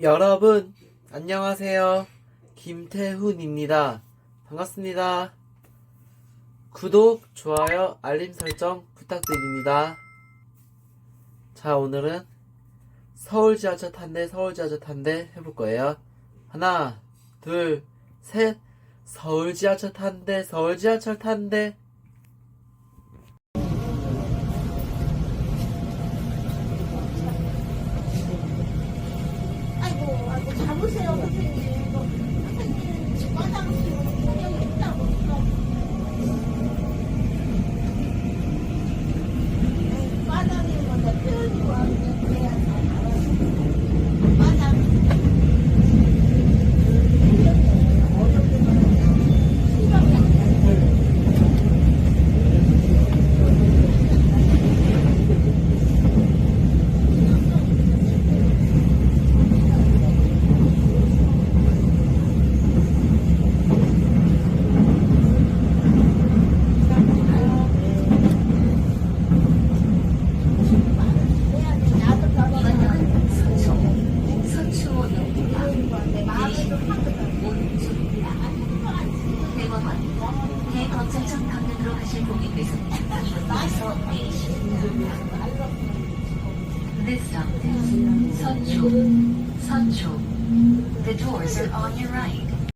여러분, 안녕하세요. 김태훈입니다. 반갑습니다. 구독, 좋아요, 알림 설정 부탁드립니다. 자, 오늘은 서울 지하철 탄대, 서울 지하철 탄대 해볼 거예요. 하나, 둘, 셋. 서울 지하철 탄대, 서울 지하철 탄대. 잡으세요, 선생님. 선생님, 지금 화장실로 통역이 있다고. 에이, 과장님 먼저 표현이 왔 대법원 대검찰청 방면으로 가실 고객께서는 여기서 내리십니다. This stop is 선초, 선초. The doors are on your right.